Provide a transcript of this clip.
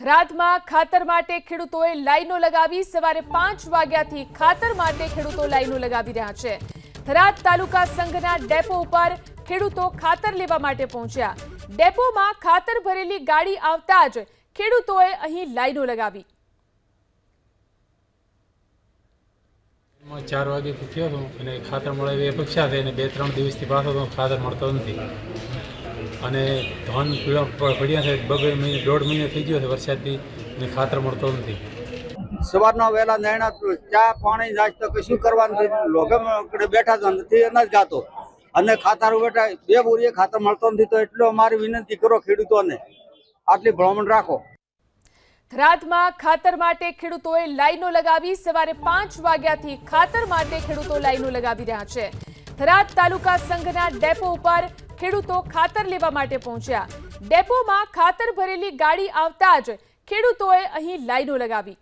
થરાદમાં ખાતર માટે ખેડૂતોએ લાઈનો લગાવી સવારે પાંચ વાગ્યાથી ખાતર માટે ખેડૂતો લાઈનો લગાવી રહ્યા છે. થરાદ તાલુકા સંઘના ડેપો ઉપર ખેડૂતો ખાતર લેવા માટે પહોંચ્યા. ડેપોમાં ખાતર ભરેલી ગાડી આવતા જ ખેડૂતોએ અહીં લાઈનો લગાવી. ચાર વાગ્યાથી થયો હતો અને ખાતર મળે એવી અપેક્ષા થઈ અને બે ત્રણ દિવસથી પાછો તો ખાતર મળતો નથી. અને ધન પડ્યા છે બબે મહિને, દોઢ મહિને થઈ ગયો છે વરસાદથી અને ખાતર મળતો નથી. સવારના વહેલા નૈણા ચા પાણી નાસ્તો કશું કરવાનું લોગમ બેઠા તો નથી અનાજ ગાતો. અને ખાતર બેઠા બે બોરીએ ખાતર મળતો નથી, તો એટલો અમારી વિનંતી કરો ખેડૂતોને. આટલી ભ્રમણ રાખો. થરાદમાં ખાતર માટે ખેડૂતોએ લાઈનો લગાવી સવારે પાંચ વાગ્યાથી ખાતર માટે ખેડૂતો લાઈનો લગાવી રહ્યા છે. થરાદ તાલુકા સંઘના ડેપો ઉપર ખેડૂતો ખાતર લેવા માટે પહોંચ્યા. ડેપોમાં ખાતર ભરેલી ગાડી આવતા જ ખેડૂતોએ અહીં લાઈનો લગાવી.